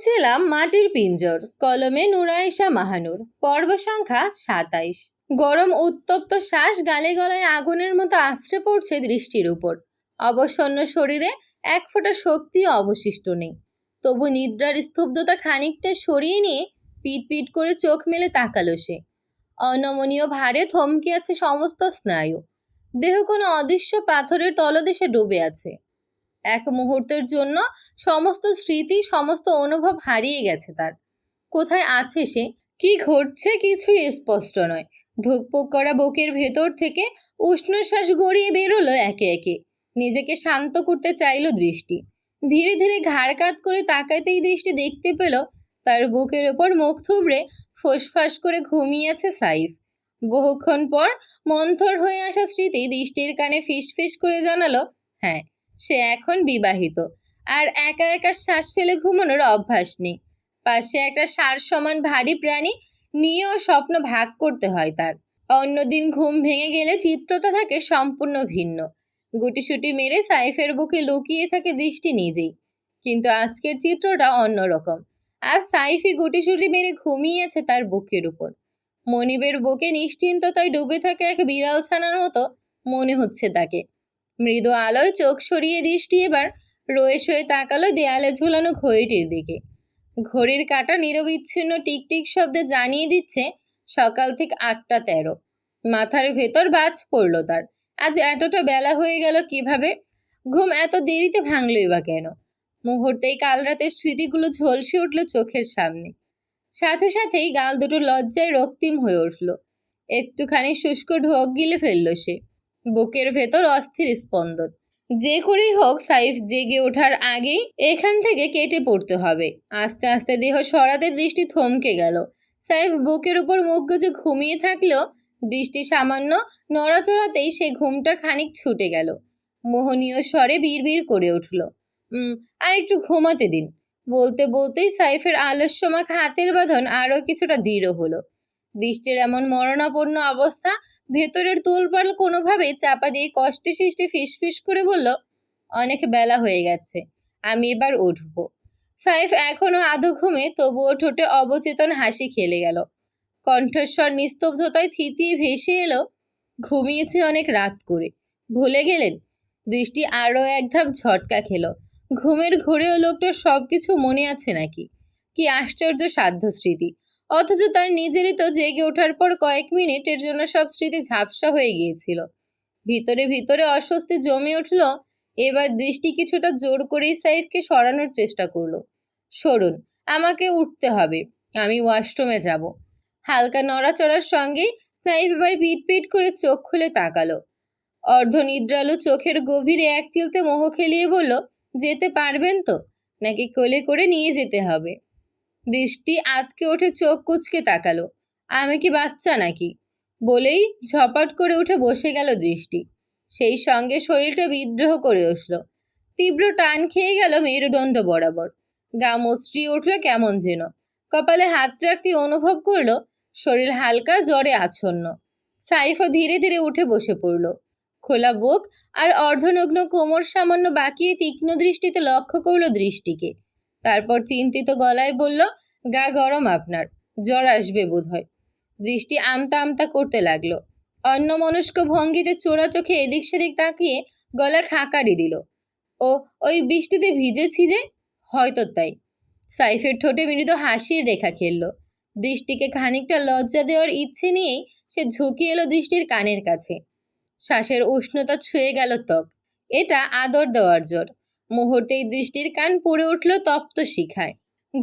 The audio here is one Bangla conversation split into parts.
পড়ছিলাম মাটির পিঞ্জর, কলমে নুরাইশা মাহানুর, পর্ব সংখ্যা সাতাইশ। গরম উত্তপ্ত শ্বাস গালে গলায় আগুনের মতো আশ্রে পড়ছে দৃষ্টির উপর। অবসন্ন শরীরে এক ফোঁটা শক্তিও অবশিষ্ট নেই। তবু নিদ্রার স্তব্ধতা খানিকটা সরিয়ে নিয়ে পিট পিট করে চোখ মেলে তাকালো সে। অনমনীয় ভারে থমকে আছে সমস্ত স্নায়ু। দেহ কোনো অদৃশ্য পাথরের তলদেশে ডুবে আছে। এক মুহূর্তের জন্য সমস্ত স্মৃতি, সমস্ত অনুভব হারিয়ে গেছে তার। কোথায় আছে সে? কি ঘটছে কিছুই স্পষ্ট নয়। ধুকপুক করা বুকের ভেতর থেকে উষ্ণশ্বাস গড়িয়ে বেরোলো একে একে। নিজেকে শান্ত করতে চাইলো দৃষ্টি। ধীরে ধীরে ঘাড় কাত করে তাকাতেই দৃষ্টি দেখতে পেল, তার বুকের ওপর মুখ থুবড়ে ফোসফাস করে ঘুমিয়েছে সাইফ। বহুক্ষণ পর মন্থর হয়ে আসা স্মৃতি দৃষ্টির কানে ফিসফিস করে জানালো হ্যাঁ সে এখন বিবাহিত। আর একা একা শ্বাস ফেলে ঘুমানোর অভ্যাস নেই। পাশে একটা সার সমান ভারী প্রাণী নিয়েও স্বপ্ন ভাগ করতে হয় তার। অন্যদিন ঘুম ভেঙে গেলে চিত্রটা থাকে সম্পূর্ণ ভিন্ন। গুটিসুটি মেরে সাইফের বুকে লুকিয়ে থাকে দৃষ্টি নিজেই। কিন্তু আজকের চিত্রটা অন্যরকম। আজ সাইফি গুটিসুটি মেরে ঘুমিয়েছে তার বুকের উপর। মনিবের বুকে নিশ্চিন্ততায় ডুবে থাকে এক বিড়াল ছানার মতো মনে হচ্ছে তাকে। মৃদু আলোয় চোখ সরিয়ে দৃষ্টি এবার রয়ে শয়ে তাকালো দেয়ালে ঝোলানো ঘড়িটির দিকে। ঘড়ির কাঁটা নিরবিচ্ছিন্ন টিকটিক শব্দে জানিয়ে দিচ্ছে, সকাল থেকে আটটা তেরো। মাথার ভেতর বাজ পড়ল তার। আজ এতটা বেলা হয়ে গেল কীভাবে? ঘুম এত দেরিতে ভাঙলই বা কেন? মুহূর্তেই কাল রাতের স্মৃতিগুলো ঝলসে উঠল চোখের সামনে। সাথে সাথেই গাল দুটো লজ্জায় রক্তিম হয়ে উঠল। একটুখানি শুষ্ক ঢোক গিলে ফেলল সে। বুকের ভেতর অস্থির স্পন্দন। যে করেই হোক, সাইফ জেগে ওঠার আগেই এখান থেকে কেটে পড়তে হবে। আস্তে আস্তে দেহ সরাতে দৃষ্টি থমকে গেল। সাইফ বুকের উপর মুখ গুজে ঘুমিয়ে থাকলেও দৃষ্টি সামান্য নড়াচড়াতেই সে ঘুমটা খানিক ছুটে গেল। মোহনীয় স্বরে বিড়বিড় করে উঠল আর একটু ঘুমাতে দিন। বলতে বলতেই সাইফের আলস্যমাখ হাতের বাঁধন আরও কিছুটা দৃঢ় হলো। দৃষ্টির এমন মরণাপন্ন অবস্থা ভেতরের তোলপাল কোনোভাবেই চাপা দিয়ে কষ্টে সৃষ্টি ফিসফিস করে বলল, অনেক বেলা হয়ে গেছে, আমি এবার উঠব। সাইফ এখনও আধো ঘুমে তবুও ঠোঁটে অবচেতন হাসি খেলে গেল। কণ্ঠস্বর নিস্তব্ধতায় থিতিয়ে ভেসে এলো, ঘুমিয়েছে অনেক রাত করে, ভুলে গেলেন? দৃষ্টি আরও এক ধাপ ঝটকা খেলো, ঘুমের ঘোরেও লোকটার সব কিছু মনে আছে নাকি? কি আশ্চর্য সাধ্য স্মৃতি অথচ তার নিজেরই তো জেগে ওঠার পর কয়েক মিনিটের জন্য সব স্মৃতি ঝাপসা হয়ে গিয়েছিল। ভিতরে ভিতরে অস্বস্তি জমে উঠল, এবার দৃষ্টি কিছুটা জোর করেই সাইফকে সরানোর চেষ্টা করল। সরুন, আমাকে উঠতে হবে, আমি ওয়াশরুমে যাব। হালকা নড়াচড়ার সঙ্গেই সাইফ এবার পিট পিট করে চোখ খুলে তাকালো। অর্ধ অর্ধনিদ্রালু চোখের গভীরে এক চিলতে মোহ খেলিয়ে বলল, যেতে পারবেন তো? নাকি কোলে করে নিয়ে যেতে হবে? দৃষ্টি আজকে ওঠে চোখ কুচকে তাকালো। আমি কি বাচ্চা নাকি? বলেই ঝপাট করে উঠে বসে গেল দৃষ্টি। সেই সঙ্গে শরীরটা বিদ্রোহ করে উঠল। তীব্র টান খেয়ে গেল মেরুদণ্ড বরাবর। গা মুচড়ি উঠল কেমন যেন। কপালে হাত রাখতে অনুভব করল, শরীর হালকা জ্বরে আচ্ছন্ন। সাইফও ধীরে ধীরে উঠে বসে পড়ল। খোলা বুক আর অর্ধনগ্ন কোমর সামান্য বাকিয়ে তীক্ষ্ণ দৃষ্টিতে লক্ষ্য করল দৃষ্টিকে। তারপর চিন্তিত গলায় বলল, গা গরম আপনার, জ্বর আসবে বোধহয়। দৃষ্টি আমতা আমতা করতে লাগল। অন্যমনস্ক ভঙ্গিতে চোরা চোখে এদিক সেদিক তাকিয়ে গলা খাকারি দিল। ও, ওই বৃষ্টিতে ভিজেছি যে? হয়তো তাই। সাইফের ঠোঁটে মৃদু হাসির রেখা খেললো। দৃষ্টিকে খানিকটা লজ্জা দেওয়ার ইচ্ছে নিয়েই সে ঝুঁকি এলো দৃষ্টির কানের কাছে। শ্বাসের উষ্ণতা ছুঁয়ে গেল ত্বক। এটা আদর দেওয়ার জোর মুহূর্তেই দৃষ্টির কান পড়ে উঠল তপ্ত শিখায়।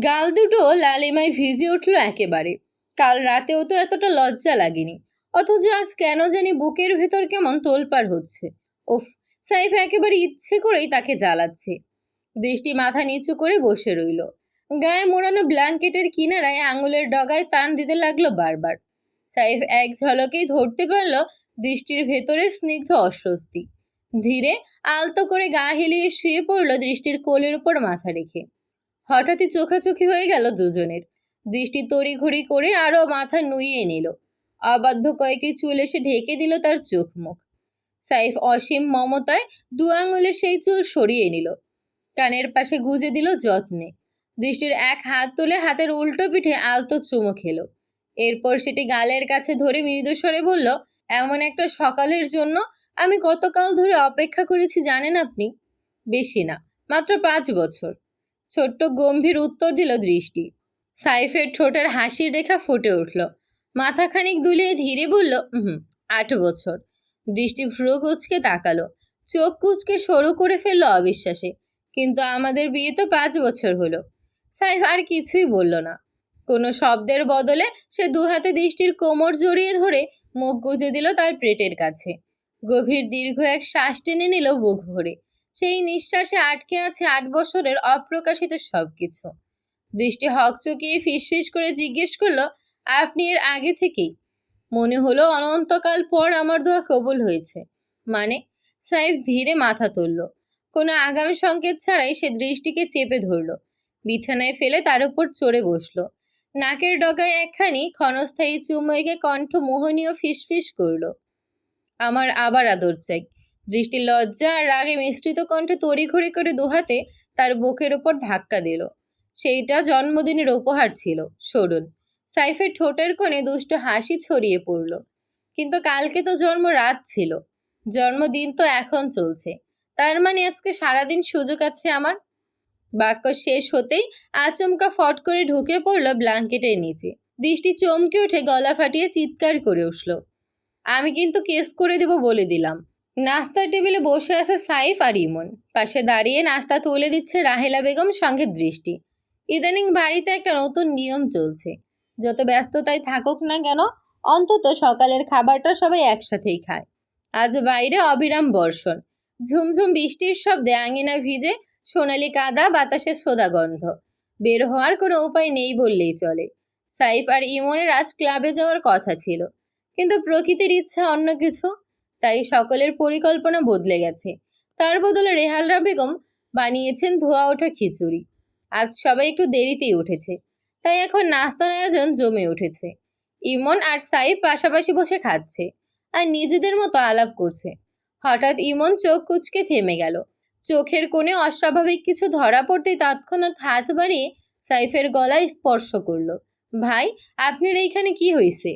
গাল দুটো লালিমায় ভিজে উঠল একেবারে। কাল রাতেও তো এতটা লজ্জা লাগেনি। অথচ আজ কেন জানি বুকের ভেতর কেমন তোলপাড় হচ্ছে। উফ, সাইফ একেবারে ইচ্ছে করেই তাকে জ্বালাচ্ছে। দৃষ্টি মাথা নিচু করে বসে রইল। গায়ে মোড়ানো ব্ল্যাঙ্কেটের কিনারায় আঙুলের ডগায় টান দিতে লাগল বারবার। সাইফ এক ঝলকেই ধরতে পারল দৃষ্টির ভেতরে স্নিগ্ধ অস্বস্তি। ধীরে আলতো করে গা হেলিয়ে শুয়ে পড়ল দৃষ্টির কোলের উপর মাথা রেখে। হঠাৎই চোখাচোখি হয়ে গেল দুজনের। দৃষ্টি তড়িঘড়ি করে আরও মাথা নুইয়ে নিল। অবাধ্য কয়েকটি চুল এসে ঢেকে দিল তার চোখ মুখ সাইফ অসীম মমতায় দু আঙুলে সেই চুল সরিয়ে নিল। কানের পাশে গুজে দিল যত্নে। দৃষ্টির এক হাত তুলে হাতের উল্টো পিঠে আলতো চুমো খেলো। এরপর সেটি গালের কাছে ধরে মৃদুস্বরে বলল, এমন একটা সকালের জন্য আমি কতকাল ধরে অপেক্ষা করেছি জানেন আপনি? বেশি না, মাত্র পাঁচ বছর। ছোট্ট গম্ভীর উত্তর দিল দৃষ্টি। সাইফের ঠোঁটের হাসির রেখা ফুটে উঠল। মাথা খানিক দুলিয়ে ধীরে বলল হুম আট বছর। দৃষ্টি ভ্রু কুচকে তাকালো। চোখ কুচকে সরু করে ফেলল অবিশ্বাসে। কিন্তু আমাদের বিয়ে তো পাঁচ বছর হলো। সাইফ আর কিছুই বলল না। কোনো শব্দের বদলে সে দুহাতে দৃষ্টির কোমর জড়িয়ে ধরে মুখ গুজে দিল তার পেটের কাছে। গভীর দীর্ঘ এক শ্বাস টেনে নিল বুক ভরে। সেই নিঃশ্বাসে আটকে আছে আট বছরের অপ্রকাশিত সবকিছু। দৃষ্টি হক চুকিয়ে ফিসফিস করে জিজ্ঞেস করল, আপনি এর আগে থেকেই? মনে হলো অনন্তকাল পর আমার দোয়া কবুল হয়েছে। মানে সাইফ ধীরে মাথা তুলল। কোনো আগাম সংকেত ছাড়াই সে দৃষ্টিকে চেপে ধরল। বিছানায় ফেলে তার উপর চড়ে বসল। নাকের ডগায় একখানি ক্ষণস্থায়ী চুমু এঁকে কণ্ঠ মোহনীয় ফিসফিস করল। আমার আবার আদর চাই। দৃষ্টি লজ্জা আর রাগে মিশ্রিত কণ্ঠে তড়িঘড়ি করে দুহাতে তার বুকের ওপর ধাক্কা দিল। সেইটা জন্মদিনের উপহার ছিল, সরুন। সাইফের ঠোঁটের কোণে দুষ্ট হাসি ছড়িয়ে পড়ল। কিন্তু কালকে তো জন্ম রাত ছিল। জন্মদিন তো এখন চলছে। তার মানে আজকে সারাদিন সুযোগ আছে আমার? বাক্য শেষ হতেই আচমকা ফট করে ঢুকে পড়ল ব্ল্যাঙ্কেটের নিচে। দৃষ্টি চমকে উঠে গলা ফাটিয়ে চিৎকার করে উঠল। আমি কিন্তু কেস করে দেব বলে দিলাম। নাস্তার টেবিলে বসে আছে সাইফ আর ইমন। পাশে দাঁড়িয়ে নাস্তা তুলে দিচ্ছে রাহেলা বেগম সঙ্গে দৃষ্টি। ইদানিং বাড়িতে একটা নতুন নিয়ম চলছে। যত ব্যস্ততায় থাকুক না কেন, অন্তত সকালের খাবারটা সবাই একসাথেই খায়। আজ বাইরে অবিরাম বর্ষণ। ঝুমঝুম বৃষ্টির শব্দে আঙিনা ভিজে সোনালি কাদা বাতাসের সোদা গন্ধ। বের হওয়ার কোনো উপায় নেই বললেই চলে। সাইফ আর ইমনের আজ ক্লাবে যাওয়ার কথা ছিল। কিন্তু প্রকৃতির ইচ্ছা অন্য কিছু, তাই সকলের পরিকল্পনা বদলে গেছে। তার বদলে রেহালরা বেগম বানিয়েছেন ধোয়া ওঠা খিচুড়ি। আজ সবাই একটু দেরিতেই উঠেছে, তাই এখন নাস্তার আয়োজন জমে উঠেছে। ইমন আর সাইফ পাশাপাশি বসে খাচ্ছে আর নিজেদের মতো আলাপ করছে। হঠাৎ ইমন চোখ কুচকে থেমে গেল। চোখের কোণে অস্বাভাবিক কিছু ধরা পড়তেই তৎক্ষণাৎ হাত বাড়িয়ে সাইফের গলায় স্পর্শ করল, ভাই, আপনার এইখানে কি হয়েছে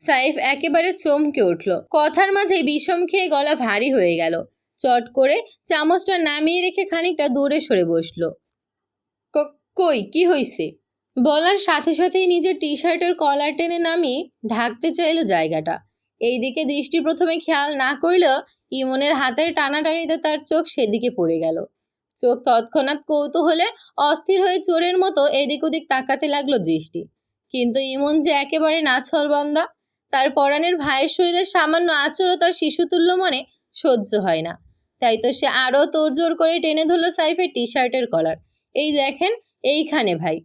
সাইফ একেবারে চমকে উঠল। কথার মাঝে বিষম খেয়ে গলা ভারী হয়ে গেল। চট করে চামচটা নামিয়ে রেখে খানিকটা দূরে সরে বসল। কই, কি হয়েছে বলার সাথে সাথেই নিজের টি শার্টের কলার টেনে নামিয়ে ঢাকতে চাইলো জায়গাটা। এইদিকে দৃষ্টি প্রথমে খেয়াল না করলেও ইমনের হাতের টানাটানিতে তার চোখ সেদিকে পড়ে গেল। চোখ তৎক্ষণাৎ কৌতূহলে অস্থির হয়ে চোরের মতো এদিক ওদিক তাকাতে লাগল দৃষ্টি। কিন্তু ইমন যে একেবারে নাছলবন্দা তার পরাণের ভাইয়ের শরীরের সামান্য আচরও তার শিশুতুল্য মনে সহ্য হয় না। তাই তো সে আরও তোড়জোড় করে টেনে ধরলো সাইফের টি শার্টের কলার। এই দেখেন, এইখানে ভাই।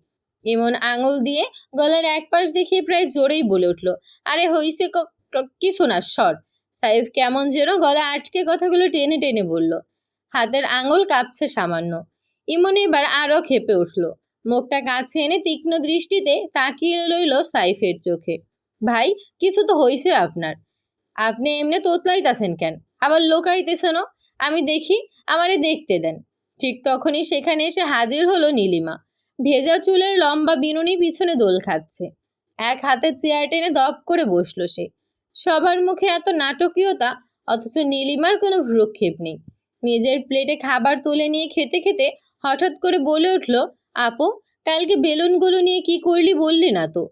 এমন আঙুল দিয়ে গলার এক পাশ দেখিয়ে প্রায় জোরেই বলে উঠল, আরে হইছে ক- ক- কি শোনার স্বর সাইফ কেমন যেন গলা আটকে কথাগুলো টেনে টেনে বলল। হাতের আঙুল কাঁপছে সামান্য। ইমন এবার আরও খেপে উঠল। মুখটা কাছে এনে তীক্ষ্ণ দৃষ্টিতে তাকিয়ে রইল সাইফের চোখে। ভাই, কিছু তো হয়েছে আপনার। আপনি এমনি তোতলাইতাছেন কেন? আবার লোকাইতেছেনও আমি দেখি, আমারে দেখতে দেন। ঠিক তখনই সেখানে এসে হাজির হলো নীলিমা। ভেজা চুলের লম্বা বিনুনি পিছনে দোল খাচ্ছে। এক হাতে চেয়ার টেনে দপ করে বসল সে। সবার মুখে এত নাটকীয়তা, অথচ নীলিমার কোনো ভ্রুক্ষেপ নেই। নিজের প্লেটে খাবার তুলে নিয়ে খেতে খেতে হঠাৎ করে বলে উঠল, আপু, কালকে বেলুনগুলো নিয়ে কি করলি বললি না তো?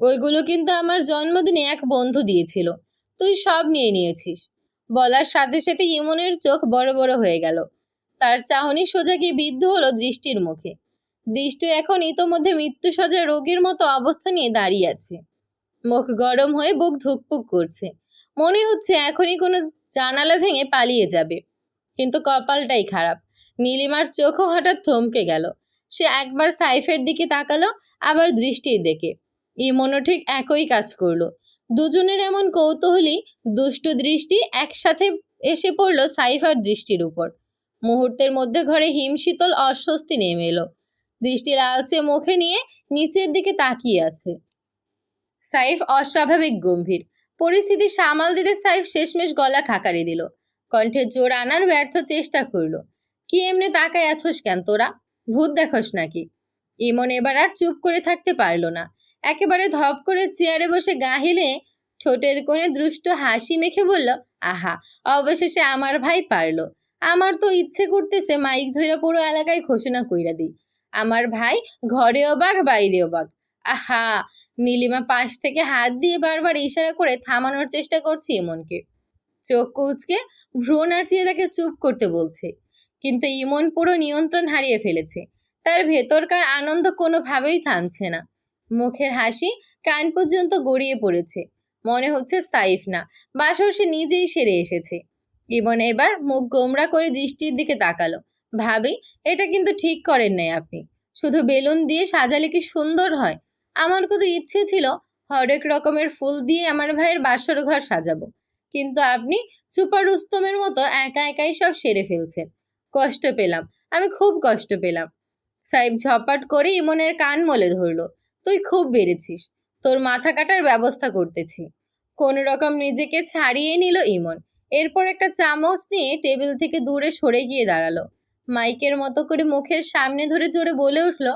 ওইগুলো কিন্তু আমার জন্মদিনে এক বন্ধু দিয়েছিল। তুই সব নিয়ে নিয়েছিস। বলার সাথে সাথে ইমনের চোখ বড় বড় হয়ে গেল। তার চাহনি সোজা গিয়ে বিদ্ধ হলো দৃষ্টির মুখে। দৃষ্টি এখন ইতোমধ্যে মৃত্যুসজ্জা রোগীর মতো অবস্থা নিয়ে দাঁড়িয়ে আছে। মুখ গরম হয়ে বুক ধুকপুক করছে। মনে হচ্ছে এখনই কোনো জানালা ভেঙে পালিয়ে যাবে। কিন্তু কপালটাই খারাপ। নীলিমার চোখও হঠাৎ থমকে গেল। সে একবার সাইফের দিকে তাকালো, আবার দৃষ্টির দিকে। ইমনও ঠিক একই কাজ করল। দুজনের এমন কৌতূহলী, দুষ্টু দৃষ্টি একসাথে এসে পড়ল সাইফার দৃষ্টির উপর। মুহূর্তের মধ্যে ঘরে হিমশীতল অস্বস্তি নেমে এলো। দৃষ্টি লালচে মুখে নিয়ে নিচের দিকে তাকিয়ে আছে। সাইফ অস্বাভাবিক গম্ভীর। পরিস্থিতি সামাল দিতে সাইফ শেষমেশ গলা খাকারি দিল। কণ্ঠে জোর আনার ব্যর্থ চেষ্টা করল। কি এমনি তাকায় আছোস কেন তোরা? ভূত দেখোস নাকি? ইমন এবার আর চুপ করে থাকতে পারল না। একেবারে ধপ করে চেয়ারে বসে গা হেলে ঠোঁটের কোণে দুষ্ট হাসি মেখে বলল, আহা, অবশেষে আমার ভাই পারল। আমার তো ইচ্ছে করতেছে মাইক ধইরা পুরো এলাকায় ঘোষণা কইরা দিই। আমার ভাই ঘরেও বাঘ, বাইরেও বাঘ। আহা, নীলিমা পাশ থেকে হাত দিয়ে বারবার ইশারা করে থামানোর চেষ্টা করছি ইমনকে। চোখ কুচকে ভ্রু নাচিয়ে তাকে চুপ করতে বলছে। কিন্তু ইমন পুরো নিয়ন্ত্রণ হারিয়ে ফেলেছে। তার ভেতরকার আনন্দ কোনোভাবেই থামছে না। মুখের হাসি কান পর্যন্ত গড়িয়ে পড়েছে। মনে হচ্ছে সাইফ না বাসর সে নিজেই সেরে এসেছে। ইমন এবার মুখ গোমরা করে দৃষ্টির দিকে তাকালো। ভাবি, এটা কিন্তু ঠিক করেন নাই আপনি। শুধু বেলুন দিয়ে সাজালে কি সুন্দর হয়? আমার কত ইচ্ছে ছিল হরেক রকমের ফুল দিয়ে আমার ভাইয়ের বাসর ঘর সাজাবো। কিন্তু আপনি সুপার রুস্তমের মতো একা একাই সব সেরে ফেলছেন। কষ্ট পেলাম, আমি খুব কষ্ট পেলাম। সাহেব ঝপাট করে ইমনের কান মলে ধরলো। তুই খুব বেড়েছিস। তোর মাথা কাটার ব্যবস্থা করতেছি। কোন রকম নিজেকে ছাড়িয়ে নিল ইমন। এরপর একটা চামচ নিয়ে টেবিল থেকে দূরে সরে গিয়ে দাঁড়াল। মাইকের মতো করে মুখের সামনে ধরে জোরে বলে উঠল,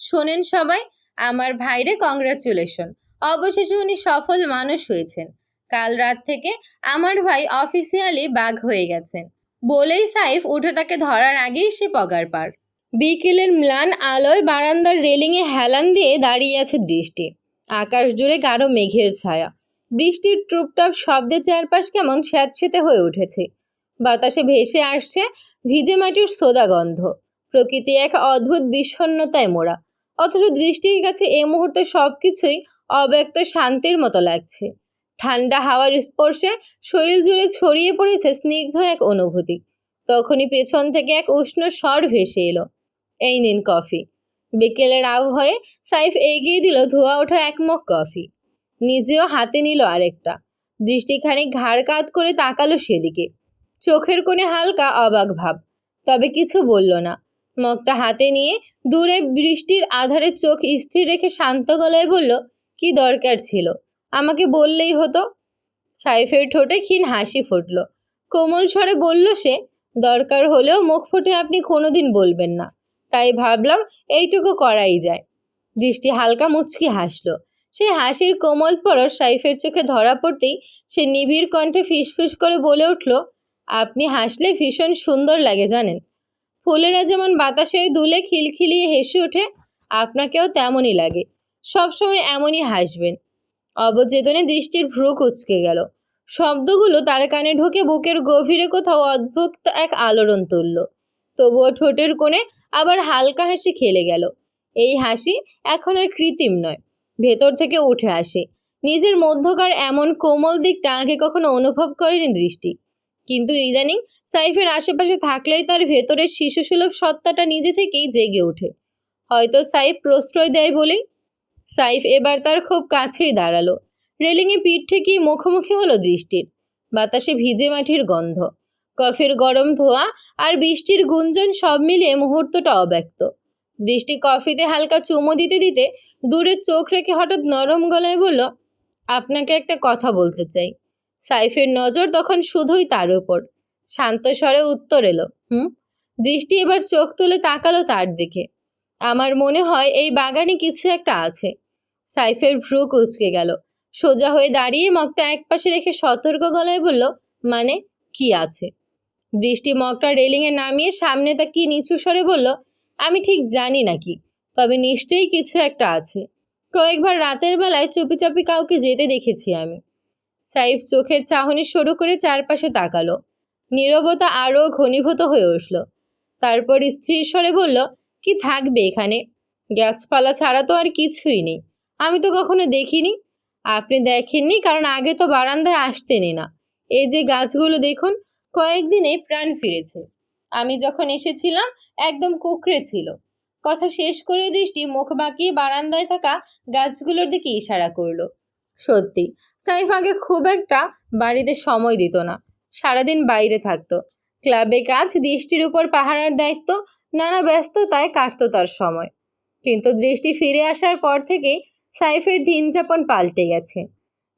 শোনেন সবাই, আমার ভাইরে কংগ্রাচুলেশন অবশেষে উনি সফল মানুষ হয়েছেন। কাল রাত থেকে আমার ভাই অফিসিয়ালি বাঘ হয়ে গেছেন। বলেই সাইফ উঠে তাকে ধরার আগেই সে পগার পার। বিকেলের ম্লান আলোয় বারান্দার রেলিংয়ে হেলান দিয়ে দাঁড়িয়ে আছে দৃষ্টি। আকাশ জুড়ে গাঢ় মেঘের ছায়া। বৃষ্টির টুপটাপ শব্দে চারপাশ কেমন স্যাঁতসেঁতে হয়ে উঠেছে। বাতাসে ভেসে আসছে ভিজে মাটির সোদা গন্ধ। প্রকৃতি এক অদ্ভুত বিষণ্ণতায় মোড়া। অথচ দৃষ্টির কাছে এ মুহূর্তে সব কিছুই অব্যক্ত শান্তির মতো লাগছে। ঠান্ডা হাওয়ার স্পর্শে শরীর জুড়ে ছড়িয়ে পড়েছে স্নিগ্ধ এক অনুভূতি। তখনই পেছন থেকে এক উষ্ণ স্বর ভেসে এলো। এই নিন কফি। বিকেলের আবহাওয়ায় সাইফ এগিয়ে দিল ধোয়া ওঠা এক মগ কফি। নিজেও হাতে নিল আরেকটা। দৃষ্টিখানি ঘাড় কাত করে তাকালো সেদিকে। চোখের কোণে হালকা অবাক ভাব। তবে কিছু বলল না। মগটা হাতে নিয়ে দূরে বৃষ্টির আধারে চোখ স্থির রেখে শান্ত গলায় বলল, কি দরকার ছিল? আমাকে বললেই হতো? সাইফের ঠোঁটে ক্ষীণ হাসি ফুটল। কোমল স্বরে বলল সে, দরকার হলেও মুখ ফুটে আপনি কোনোদিন বলবেন না। তাই ভাবলাম এইটুকু করাই যায়। দৃষ্টি হালকা মুচকি হাসলো। সেই হাসির কোমল পরশ সাইফের চোখে ধরা পড়তেই সে নিবিড় কণ্ঠে ফিসফিস করে বলে উঠল, আপনি হাসলে ভীষণ সুন্দর লাগে জানেন। ফুলেরা যেমন বাতাসে দুলে খিলখিলিয়ে হেসে ওঠে, আপনাকেও তেমনই লাগে। সবসময় এমনই হাসবেন। অবচেতনে দৃষ্টির ভ্রু কুচকে গেল। শব্দগুলো তার কানে ঢুকে বুকের গভীরে কোথাও অদ্ভুত এক আলোড়ন তুলল। তবুও ঠোঁটের কোণে আবার হালকা হাসি খেলে গেল। এই হাসি এখন আর কৃত্রিম নয়, ভেতর থেকে উঠে আসে। নিজের মধ্যকার এমন কোমল দিকটা আগে কখনো অনুভব করেনি দৃষ্টি। কিন্তু ইদানিং সাইফের আশেপাশে থাকলেই তার ভেতরের শিশুসুলভ সত্তাটা নিজে থেকেই জেগে ওঠে। হয়তো সাইফ প্রশ্রয় দেয় বলেই সাইফ এবার তার খুব কাছেই দাঁড়াল। রেলিংয়ে পিঠ ঠেকিয়ে মুখোমুখি হলো দৃষ্টির। বাতাসে ভিজে মাটির গন্ধ। কফির গরম ধোয়া আর বৃষ্টির গুঞ্জন সব মিলিয়ে মুহূর্তটা অব্যক্ত। দৃষ্টি কফিতে হালকা চুমো দিতে দিতে দূরে চোখ রেখে হঠাৎ নরম গলায় বলল, আপনাকে একটা কথা বলতে চাই। সাইফের নজর তখন শুধুই তার উপর। শান্ত স্বরে উত্তর এলো, হুম? দৃষ্টি এবার চোখ তুলে তাকালো তার দিকে। আমার মনে হয় এই বাগানে কিছু একটা আছে। সাইফের ভ্রু কুচকে গেল। সোজা হয়ে দাঁড়িয়ে মগটা একপাশে রেখে সতর্ক গলায় বলল মানে কি আছে? দৃষ্টি মগটা রেলিংয়ে নামিয়ে সামনে তাকিয়ে নিচু স্বরে বলল, আমি ঠিক জানি নাকি, তবে নিশ্চয়ই কিছু একটা আছে। কয়েকবার রাতের বেলায় চুপি চাপি কাউকে যেতে দেখেছি আমি। সাইফ চোখের চাহনি শুরু করে চারপাশে তাকালো। নীরবতা আরও ঘনীভূত হয়ে উঠল। তারপর স্ত্রীর স্বরে বলল, কি থাকবে এখানে? গাছপালা ছাড়া তো আর কিছুই নেই। আমি তো কখনো দেখিনি। আপনি দেখেননি, কারণ আগে তো বারান্দায় আসতেনই না। এই যে গাছগুলো দেখুন কয়েকদিনে প্রাণ ফিরেছে। আমি যখন এসেছিলাম, একদম কুকড়ে ছিল। কথা শেষ করে দৃষ্টি মুখ বাঁকিয়ে বারান্দায় থাকা গাছগুলোর দিকে ইশারা করল। সত্যি, সাইফ আগে খুব একটা বাড়িতে সময় দিত না। সারাদিন বাইরে থাকতো। ক্লাবে কাজ, দৃষ্টির উপর পাহারার দায়িত্ব, নানা ব্যস্ততায় কাটতো তার সময়। কিন্তু দৃষ্টি ফিরে আসার পর থেকেই সাইফের দিনযাপন পাল্টে গেছে।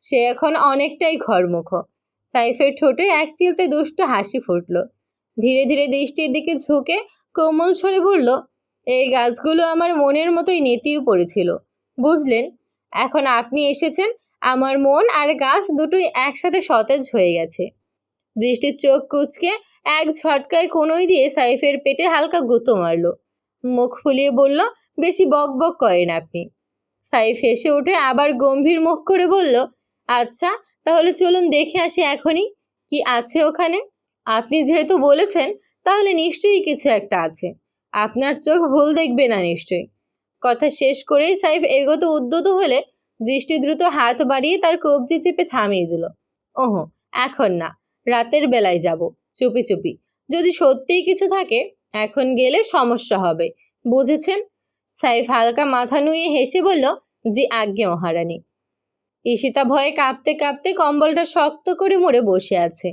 সে এখন অনেকটাই ঘরমুখ। সাইফের ঠোঁটে এক চিলতে দুষ্ট হাসি ফুটল। ধীরে ধীরে দৃষ্টির দিকে ঝুঁকে কোমল স্বরে বলল, এই গাছগুলো আমার মনের মতোই নেতিয়ে পড়েছিল। বুঝলেন, এখন আপনি এসেছেন, আমার মন আর গাছ দুটোই একসাথে সতেজ হয়ে গেছে দৃষ্টির চোখ কুচকে এক ঝটকায় কোনোই দিয়ে সাইফের পেটে হালকা গুঁতো মারলো। মুখ ফুলিয়ে বলল, বেশি বক বক করেন আপনি সাইফ হেসে উঠে আবার গম্ভীর মুখ করে বলল আচ্ছা তাহলে চলুন দেখে আসি এখনই কি আছে ওখানে। আপনি যেহেতু বলেছেন, তাহলে নিশ্চয়ই কিছু একটা আছে। আপনার চোখ ভুল দেখবে না নিশ্চয়ই। কথা শেষ করেই সাইফ এগোতে উদ্যত হলে দৃষ্টি দ্রুত হাত বাড়িয়ে তার কবজি চেপে থামিয়ে দিল। ওহো, এখন না, রাতের বেলায় যাব, চুপি চুপি। যদি সত্যিই কিছু থাকে, এখন গেলে সমস্যা হবে, বুঝেছেন? সাইফ হালকা মাথা নুয়ে হেসে বলল, জি, আজ্ঞে মহারানী। ঈশিতা ভয়ে কাঁপতে কাঁপতে কম্বলটা শক্ত করে মুড়ে বসে আছে।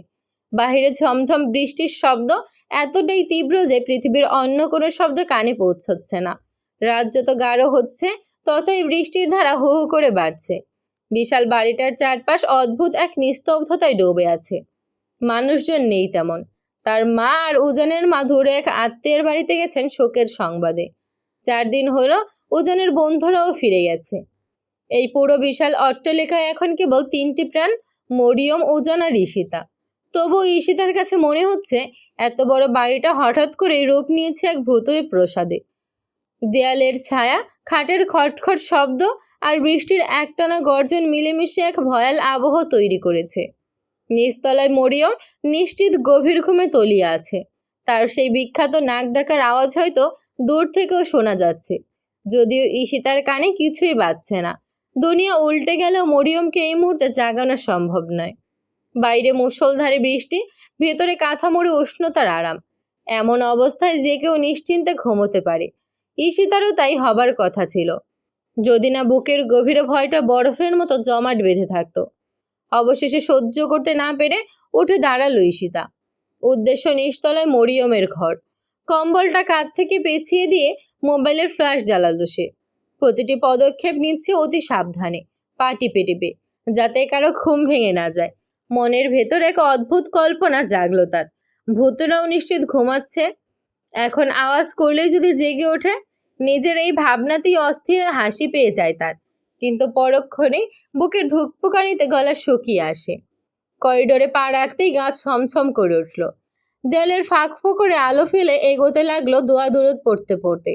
বাহিরে ঝমঝম বৃষ্টির শব্দ এতটাই তীব্র যে পৃথিবীর অন্য কোনো শব্দ কানে পৌঁছচ্ছে না। রাত যত গাঢ় হচ্ছে, ততই বৃষ্টির ধারা হু হু করে বাড়ছে। বিশাল বাড়িটার চারপাশ অদ্ভুত এক নিস্তব্ধতায় ডুবে আছে। মানুষজন নেই তেমন। তার মা আর উজানের মা দূরে এক আত্মীয়ের বাড়িতে গেছেন শোকের সংবাদে। চার দিন হলো উজানের বন্ধুরাও ফিরে গেছে। এই পুরো বিশাল অট্টালিকায় এখন কেবল তিনটি প্রাণ, মরিয়ম, উজান আর ঈশিতা। তবু ঈশিতার কাছে মনে হচ্ছে এত বড় বাড়িটা হঠাৎ করে রূপ নিয়েছে এক ভুতুরে প্রসাদে। দেয়ালের ছায়া, খাটের খটখট শব্দ আর বৃষ্টির একটানা গর্জন মিলেমিশে এক ভয়াল আবহ তৈরি করেছে। নিচতলায় মরিয়ম নিশ্চিত গভীর ঘুমে তলিয়ে আছে। তার সেই বিখ্যাত নাক ডাকার আওয়াজ হয়তো দূর থেকেও শোনা যাচ্ছে। যদিও ঈশিতার কানে কিছুই বাজছে না। দুনিয়া উল্টে গেলেও মরিয়মকে এই মুহূর্তে জাগানো সম্ভব নয়। বাইরে মুষলধারে বৃষ্টি, ভেতরে কাঁথা মুড়ে উষ্ণতার আরাম। এমন অবস্থায় যে কেউ নিশ্চিন্তে ঘুমোতে পারে। ঈশিতারও তাই হবার কথা ছিল। যদি না বুকের গভীরে ভয়টা বরফের মতো জমাট বেঁধে থাকতো। অবশেষে সহ্য করতে না পেরে উঠে দাঁড়াল ঈশিতা। উদ্দেশ্য নিচতলায় মরিয়মের ঘর। কম্বলটা কাঁধ থেকে পেঁচিয়ে দিয়ে মোবাইলের ফ্ল্যাশ জ্বালালো সে। প্রতিটি পদক্ষেপ নিচ্ছে অতি সাবধানে, পা টিপে টিপে, যাতে কারও ঘুম ভেঙে না যায়। মনের ভেতর এক অদ্ভুত কল্পনা জাগলো তার। ভূতরাও নিশ্চিত ঘুমাচ্ছে। এখন আওয়াজ করলেই যদি জেগে ওঠে, নিজের এই ভাবনাতেই অস্থির হাসি পেয়ে যায় তার। কিন্তু পরক্ষণেই বুকের ধুকপুকানিতে গলা শুকিয়ে আসে। করিডোরে পা রাখতেই গা ছমছম করে উঠল। দেয়ালের ফাঁক ফোকরে আলো ফেলে এগোতে লাগল দোয়া দূরত পড়তে পড়তে।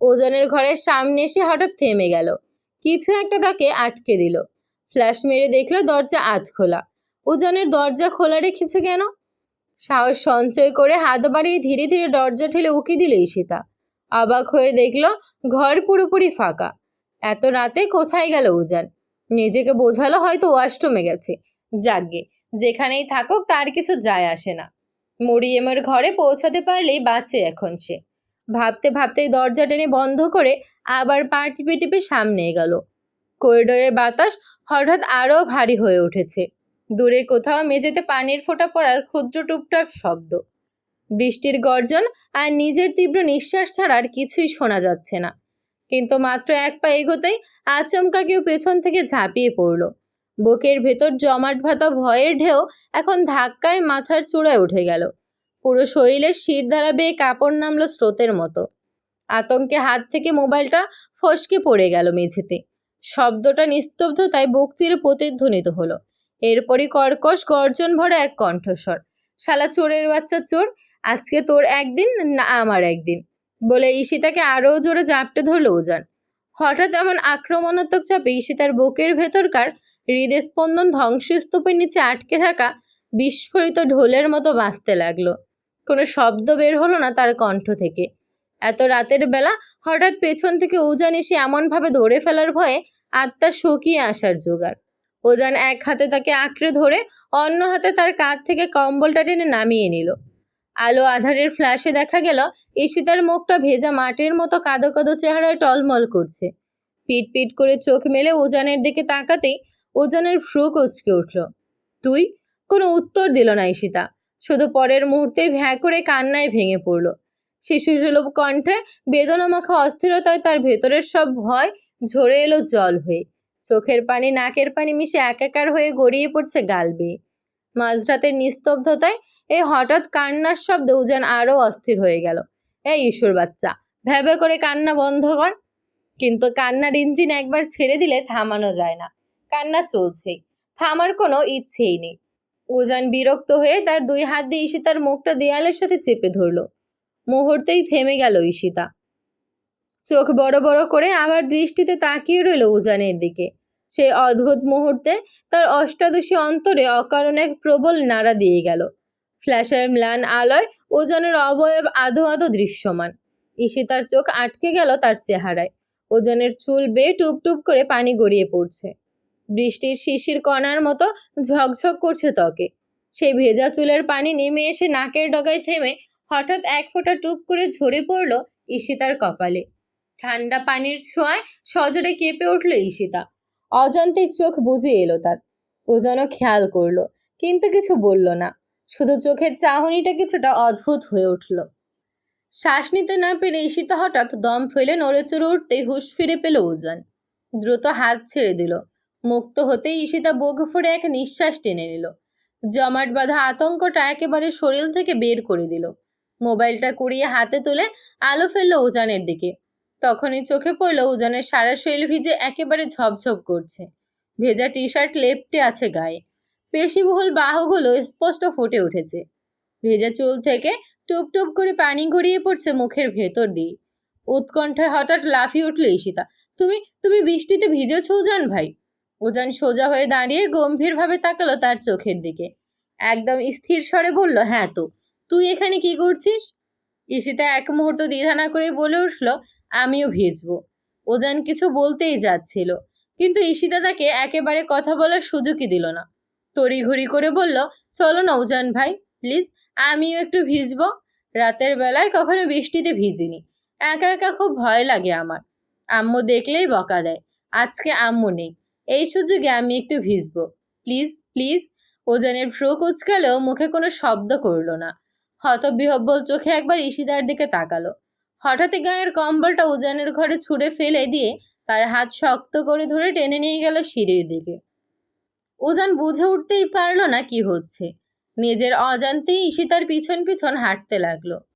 ওজনের ঘরের সামনে এসে হঠাৎ থেমে গেল। কিছু একটা তাকে আটকে দিল। ফ্ল্যাশ মেরে দেখল দরজা আধ খোলা। উজানের দরজা খোলা রেখেছে কেন? সাহস সঞ্চয় করে হাত বাড়িয়ে ধীরে ধীরে দরজা ঠেলে উকি দিল ঈশিতা অবাক হয়ে দেখল ঘর পুরোপুরি ফাঁকা। এত রাতে কোথায় গেল উজান নিজেকে বোঝালো হয়তো ওয়াশরুমে গেছে। যাগ্গে যেখানেই থাকুক তার কিছু যায় আসে না। মরিয়েমের ঘরে পৌঁছাতে পারলেই বাঁচে এখন সে। ভাবতে ভাবতেই দরজা টেনে বন্ধ করে আবার পা টিপে টিপে সামনে গেল করিডোরের বাতাস হঠাৎ আরও ভারী হয়ে উঠেছে। দূরে কোথাও মেঝেতে পানির ফোঁটা পড়ার ক্ষুদ্র টুপটাপ শব্দ। বৃষ্টির গর্জন আর নিজের তীব্র নিঃশ্বাস ছাড়া আর কিছুই শোনা যাচ্ছে না। কিন্তু মাত্র এক পা এগোতেই আচমকা কেউ পেছন থেকে ঝাঁপিয়ে পড়ল। বুকের ভেতর জমাট ভাতা ভয়ের ঢেউ এখন ধাক্কায় মাথার চূড়ায় উঠে গেল। পুরো শরীরের শির দ্বারা বেয়ে কাপড় নামলো স্রোতের মতো। আতঙ্কে হাত থেকে মোবাইলটা ফসকে পড়ে গেল মেঝেতে। শব্দটা নিস্তব্ধতায় বুক চিরে প্রতিধ্বনিত হলো। এরপরই কর্কশ, গর্জন ভরা এক কণ্ঠস্বর। শালা চোরের বাচ্চা চোর, আজকে তোর একদিন না আমার একদিন? বলে ঈশিতাকে আরও জোরে জাপটে ধরল ওজান হঠাৎ এমন আক্রমণাত্মক চাপে ঈশিতার বুকের ভেতরকার হৃদস্পন্দন ধ্বংসস্তূপের নিচে আটকে থাকা বিস্ফোরিত ঢোলের মতো বাঁচতে লাগল। কোনো শব্দ বের হলো না তার কণ্ঠ থেকে। এত রাতের বেলা হঠাৎ পেছন থেকে উজান এসে এমনভাবে ধরে ফেলার ভয়ে আত্মা শুকিয়ে আসার জোগাড়। ওজান এক হাতে তাকে আঁকড়ে ধরে অন্য হাতে তার কাঁধ থেকে কম্বলটা টেনে নামিয়ে নিল। আলো আধারের ফ্ল্যাশে দেখা গেল ঈশিতার মুখটা ভেজা মাটির মতো কাদো কাদো চেহারায় টলমল করছে। পিট পিট করে চোখ মেলে ওজানের দিকে তাকাতেই ওজানের ফ্রু কুচকে উঠল। তুই? কোনো উত্তর দিল না ঈশিতা। শুধু পরের মুহূর্তেই ভ্যাঁ করে কান্নায় ভেঙে পড়ল। শিশুসুলভ কণ্ঠে বেদনামাখা অস্থিরতায় তার ভেতরের সব ভয় ঝরে এলো জল হয়ে। চোখের পানি, নাকের পানি মিশে একাকার হয়ে গড়িয়ে পড়ছে গাল বেয়ে। মাঝরাতের নিস্তব্ধতায় এই হঠাৎ কান্নার শব্দে উজান আরও অস্থির হয়ে গেল। এই ঈশ্বর বাচ্চা ভেবে করে কান্না বন্ধ কর। কিন্তু কান্নার ইঞ্জিন একবার ছেড়ে দিলে থামানো যায় না। কান্না চলছেই, থামার কোনো ইচ্ছেই নেই। উজান বিরক্ত হয়ে তার দুই হাত দিয়ে ঈশিতার মুখটা দেয়ালের সাথে চেপে ধরল। মুহূর্তেই থেমে গেল ঈশিতা। চোখ বড় বড় করে আবার দৃষ্টিতে তাকিয়ে রইল উজানের দিকে। সেই অদ্ভুত মুহূর্তে তার অষ্টাদশী অন্তরে অকারণ এক প্রবল নাড়া দিয়ে গেল। ফ্ল্যাশের ম্লান আলয় ওজনের অবয়ব আধো আধো দৃশ্যমান। ঈশিতার চোখ আটকে গেল তার চেহারায়। ওজনের চুল বেয়ে টুপ টুপ করে পানি গড়িয়ে পড়ছে। বৃষ্টির শিশির কণার মতো ঝকঝক করছে ত্বকে। সেই ভেজা চুলের পানি নেমে এসে নাকের ডগায় থেমে হঠাৎ এক ফোঁটা টুপ করে ঝরে পড়ল ঈশিতার কপালে। ঠান্ডা পানির ছোঁয়ায় সজোরে কেঁপে উঠল ঈশিতা। অজান্তিক চোখ বুঝে এলো তার। ও যেন খেয়াল করল, কিন্তু কিছু বলল না। শুধু চোখের চাহনিটা কিছুটা অদ্ভুত হয়ে উঠল। শ্বাস নিতে না পেরে ঈশিতা হঠাৎ দম ফেলে নড়ে চড়ে উঠতেই হুঁশ ফিরে পেল ওজন দ্রুত হাত ছেড়ে দিল। মুক্ত হতেই ঈশিতা বুক ফুড়ে এক নিঃশ্বাস টেনে নিল। জমাট বাঁধা আতঙ্কটা একেবারে শরীর থেকে বের করে দিল। মোবাইলটা কুড়িয়ে হাতে তুলে আলো ফেলল উজানের দিকে। তখনই চোখে পড়ল উজানের সারা শরীর ভিজে একেবারে ঝপঝপ করছে। ভেজা টি শার্ট লেপটে আছে গায়ে। পেশিবহুল বাহুগুলো স্পষ্ট ফুটে উঠেছে। ভেজা চুল থেকে টুপ টুপ করে পানি গড়িয়ে পড়ছে মুখের ভেতর দিয়ে। উৎকণ্ঠায় হঠাৎ লাফিয়ে উঠল ঈশিতা। তুমি তুমি বৃষ্টিতে ভিজেছ উজান ভাই? উজান সোজা হয়ে দাঁড়িয়ে গম্ভীরভাবে তাকালো তার চোখের দিকে। একদম স্থির স্বরে বলল হ্যাঁ তো, তুই এখানে কি করছিস? ঈশিতা এক মুহূর্ত দ্বিধা না করে বলে উঠল, আমিও ভিজবো। ওজান কিছু বলতেই যাচ্ছিল, কিন্তু ঈশিতা তাকে একেবারে কথা বলার সুযোগই দিল না। তড়িঘড়ি করে বলল, চলো না উজান ভাই, প্লিজ, আমিও একটু ভিজবো। রাতের বেলায় কখনো বৃষ্টিতে ভিজিনি। একা একা খুব ভয় লাগে আমার। আম্মু দেখলেই বকা দেয়, আজকে আম্মু নেই। এই সুযোগে আমি একটু ভিজবো। Please please. ওজানের ফ্রু কুচকালেও মুখে কোনো শব্দ করল না। হতবিহব্বল চোখে একবার ঈশিতার দিকে তাকালো। হঠাৎই গায়ের কম্বলটা উজানের ঘরে ছুঁড়ে ফেলে দিয়ে তার হাত শক্ত করে ধরে টেনে নিয়ে গেল সিঁড়ির দিকে। উজান বুঝে উঠতেই পারল না কি হচ্ছে। নিজের অজান্তেই ঈশিতার পিছন পিছন হাঁটতে লাগল।